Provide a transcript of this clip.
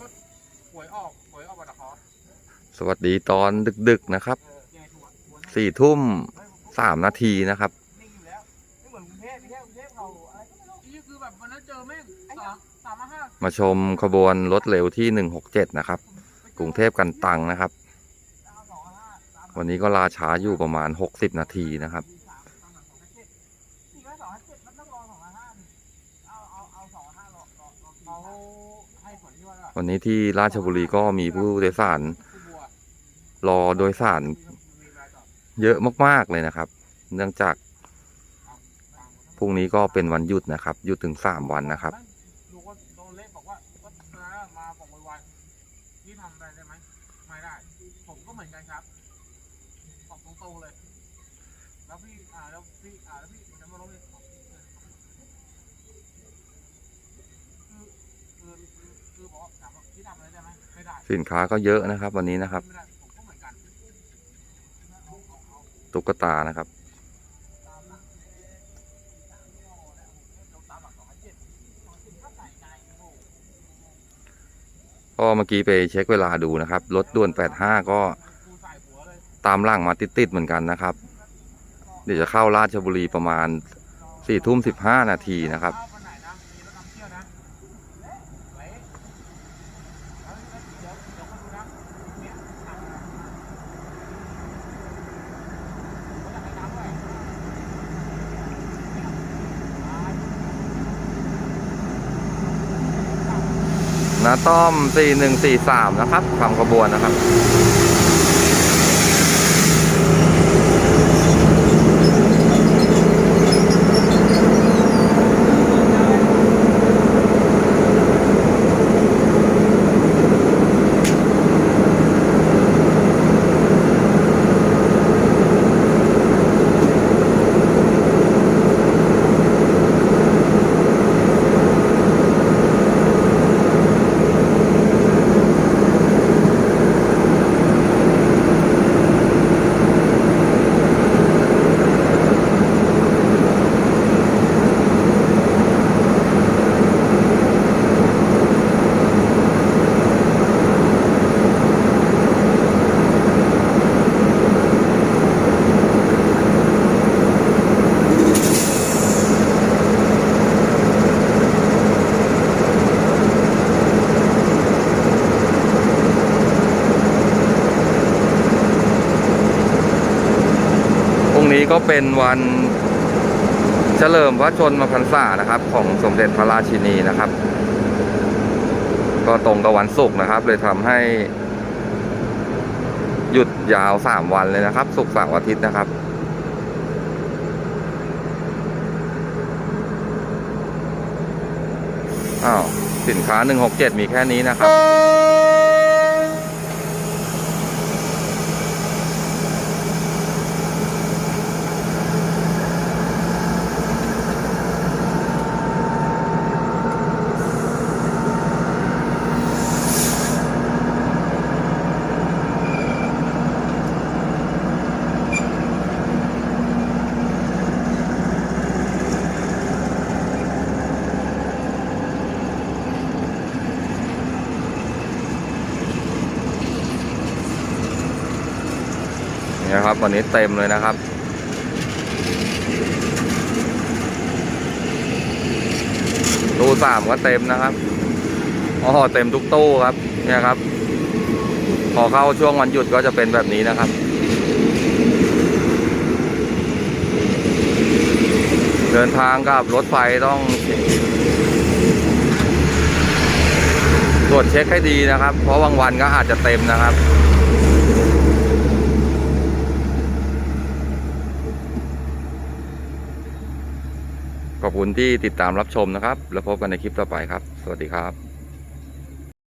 นั้นก็หวยออกหวยออกวันละคอสวัสดีตอนดึกๆนะครับเออยังไงถูกอะถูกนะสี่ทุ่มสามนาทีนะครับนิ่งอยู่แล้วไม่เหมือนกรุงเทพไม่ใช่กรุงเทพเราอะไรก็ไม่รู้นี่คือแบบวันนั้นเจอแม่งสามสามห้ามาชมขบวนรถเร็วที่หนึ่งหกเจ็ดนะครับ กรุงเทพกันตังนะครับ วันนี้ก็ลาช้าอยู่ประมาณหกสิบนาทีนะครับ วันนี้ที่ราชบุรีก็มีผู้โดยสาร รอโดยสาร เยอะมาก ๆ เลยนะครับ เนื่องจากพรุ่งนี้ก็เป็นวันหยุดนะครับ หยุดถึงสามวันนะครับลูกก็โดนเละบอกว่ามาบอกวันที่ทำได้ไหมไม่ได้ผมก็เหมือนกันครับบอกเลยแล้วพี่อ่าแล้วพี่อ่าแล้วพี่จะมาลงเลยคือคือคือคือบอกว่าถามว่าพี่ทำอะไรได้ไหมไม่ได้ สินค้าก็เยอะนะครับ วันนี้นะครับไม่ได้ผมก็เหมือนกันตุ๊กตานะครับตามหลักตามหลักสองพันเจ็ดสองพันเจ็ดก็ใส่ใจโอ้โหก็เมื่อกี้ไปเช็คเวลาดูนะครับ รถด่วน 85 ก็กูใส่หัวเลยตามหล่างมาติดๆเหมือนกันนะครับ เดี๋ยวจะเข้าราชบุรีประมาณ4ทุ่ม15 นาทีนะครับ วันไหนนะมีรถนำเที่ยวนะเละเละแล้วเดี๋ยวเดี๋ยวมาดูนะเนี่ยทำอะไรเขาอยากให้น้ำด้วยเนี่ยตายนาต้อม 4143 นะครับทำขบวนนะครับ นี้ก็เป็นวันเฉลิมพระชนมพรรษานะครับ ของสมเด็จพระราชินีนะครับ ก็ตรงกับวันศุกร์นะครับ เลยทำให้หยุดยาวสามวันเลยนะครับศุกร์เสาร์อาทิตย์นะครับอ้าวสินค้า167มีแค่นี้นะครับ นี่นะครับวันนี้เต็มเลยนะครับ ตู้สามก็เต็มนะครับอ๋อเต็มทุกตู้ครับ เนี่ยครับ พอเข้าช่วงวันหยุดก็จะเป็นแบบนี้นะครับ เดินทางกับรถไฟต้องตรวจเช็คให้ดีนะครับ เพราะบางวันก็อาจจะเต็มนะครับ ขอบคุณที่ติดตามรับชมนะครับ แล้วพบกันในคลิปต่อไปครับ สวัสดีครับ